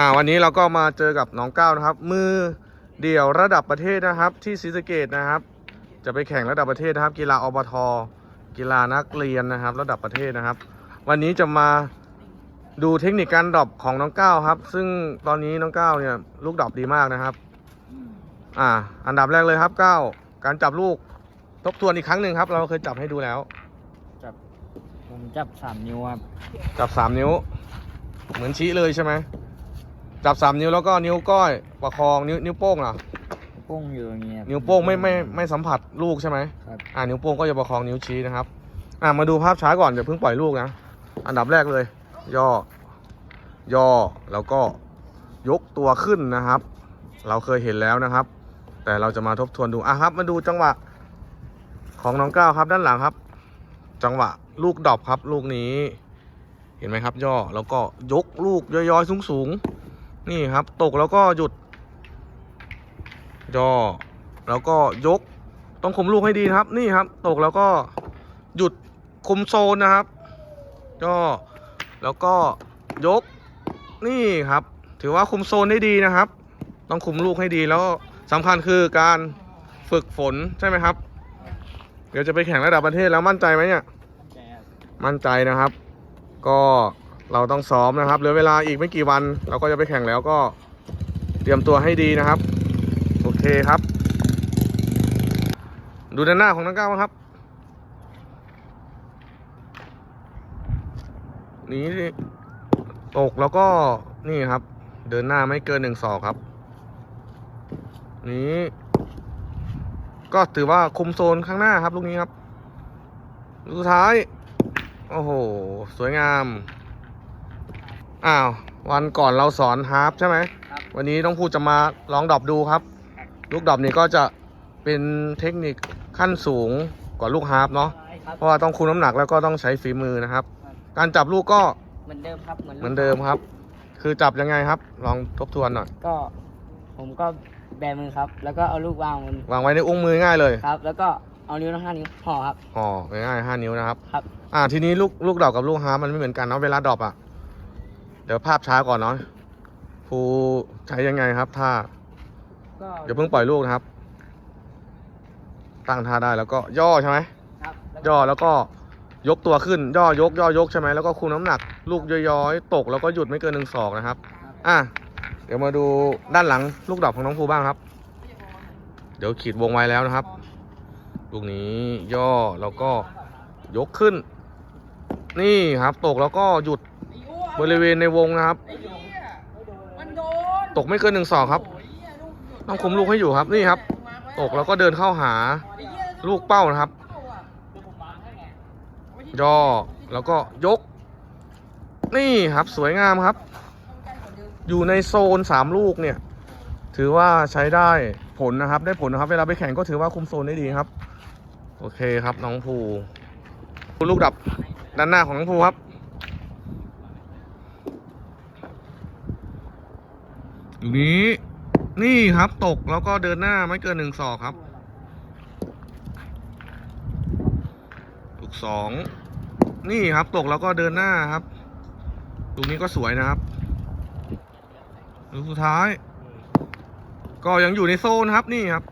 อ่าวันนี้เราก็มาเจอกับน้องก้าวนะครับ มือเดี่ยวระดับประเทศนะครับ ที่ศรีสะเกดนะครับ จะไปแข่งระดับประเทศนะครับ กีฬาอบทกีฬานักเรียนนะครับ ระดับประเทศนะครับ วันนี้จะมาดูเทคนิคการดรอปของน้องก้าวครับ ซึ่งตอนนี้น้องก้าวเนี่ยลูกดรอปดีมากนะครับ อ่า อันดับแรกเลยครับก้าวการจับลูกทบทวนอีกครั้งหนึ่งครับ เราเคยจับให้ดูแล้วจับผมจับสามนิ้วครับ จับสามนิ้ว เหมือนชี้เลยใช่ไหม จับสามนิ้วแล้วก็นิ้วก้อยประคองนิ้วนิ้วโป้งล่ะโป้งอยู่อย่างเงี้ยนิ้วโป้งไม่ไม่ไม่สัมผัสลูกใช่ไหมครับ อ่านิ้วโป้งก็จะประคองนิ้วชี้นะครับ อ่ามาดูภาพช้าก่อนเดี๋ยวเพิ่งปล่อยลูกนะอันดับแรกเลย ย่อ ย่อแล้วก็ยกตัวขึ้นนะครับ เราเคยเห็นแล้วนะครับ แต่เราจะมาทบทวนดูอะครับ มาดูจังหวะของน้องก้าวครับด้านหลังครับ จังหวะลูกดรอปครับ ลูกนี้ เห็นไหมครับ ย่อแล้วก็ยกลูกย้อยๆสูงๆ นี่ครับตกแล้วก็หยุดย่อแล้วก็ยกต้องคุมลูกให้ดีนะครับ นี่ครับ ตกแล้วก็หยุดคุมโซนนะครับย่อแล้วก็ยกนี่ครับ ถือว่าคุมโซนได้ดีนะครับ ต้องคุมลูกให้ดีแล้วสำคัญคือการฝึกฝนใช่ไหมครับ เดี๋ยวจะไปแข่งระดับประเทศแล้วมั่นใจไหมเนี่ย มั่นใจนะครับ ก็ เราต้องซ้อมนะครับเหลือเวลาอีกไม่กี่วัน เราก็จะไปแข่งแล้วก็เตรียมตัวให้ดีนะครับ โอเคครับ ดูด้านหน้าของนักก้าวครับ นี้ตกแล้วก็นี่ครับ เดินหน้าไม่เกินหนึ่งศอกครับ นี้ ก็ถือว่าคุมโซนข้างหน้าครับลูกนี้ครับสุดท้าย โอ้โห สวยงาม อ้าว วันก่อนเราสอนฮาร์ปใช่ไหมครับวันนี้ต้องพูดจะมาลองดรอปดูครับ ลูกดรอปนี่ก็จะเป็นเทคนิคขั้นสูงกว่าลูกฮาร์ปเนาะ ครับ เพราะว่าต้องคุมน้ำหนักแล้วก็ต้องใช้ฝีมือนะครับ การจับลูกก็เหมือนเดิมครับเหมือนเหมือนเดิมครับ คือจับยังไงครับ ลองทบทวนหน่อย ก็ผมก็แบมือครับ แล้วก็เอาลูกวางบนวางไว้ในอุ้งมือง่ายเลยครับ แล้วก็เอานิ้วทั้งห้านิ้วห่อครับ ห่อง่ายๆห้านิ้วนะครับ ครับ อ่า ทีนี้ลูกลูกดรอปกับลูกฮาร์ปมันไม่เหมือนกันเนาะ เวลาดรอปอะ เดี๋ยวภาพช้าก่อนเนาะครูใช้ยังไงครับท่าก็เดี๋ยวเพิ่งปล่อยลูกนะครับ ตั้งท่าได้แล้วก็ย่อใช่ไหมครับแล้วก็ย่อแล้วก็ยกตัวขึ้น ย่อยก ย่อยกใช่ไหมแล้วก็คุมน้ำหนัก ลูกย้อยๆตกแล้วก็หยุดไม่เกินหนึ่งศอกนะครับ อะเดี๋ยวมาดูด้านหลังลูกดอกของน้องภูบ้างครับ เดี๋ยวขีดวงไว้แล้วนะครับ ลูกนี้ย่อแล้วก็ยกขึ้น นี่ครับ ตกแล้วก็หยุด บริเวณในวงนะครับ ตกไม่เกินหนึ่งศอกครับ ต้องคุมลูกให้อยู่ครับนี่ครับ ตกแล้วก็เดินเข้าหาลูกเป้านะครับ ย่อแล้วก็ยก นี่ครับสวยงามครับ อยู่ในโซนสามลูกเนี่ย ถือว่าใช้ได้ผลนะครับ ได้ผลนะครับ เวลาไปแข่งก็ถือว่าคุมโซนได้ดีครับ โอเคครับน้องภูลูกดับด้านหน้าของน้องภูครับ อยู่นี้ นี่ครับตกแล้วก็เดินหน้าไม่เกินหนึ่งศอกครับลูกสองนี่ครับตกแล้วก็เดินหน้าครับลูกนี้ก็สวยนะครับลูกสุดท้าย ก็ยังอยู่ในโซนครับนี่ครับ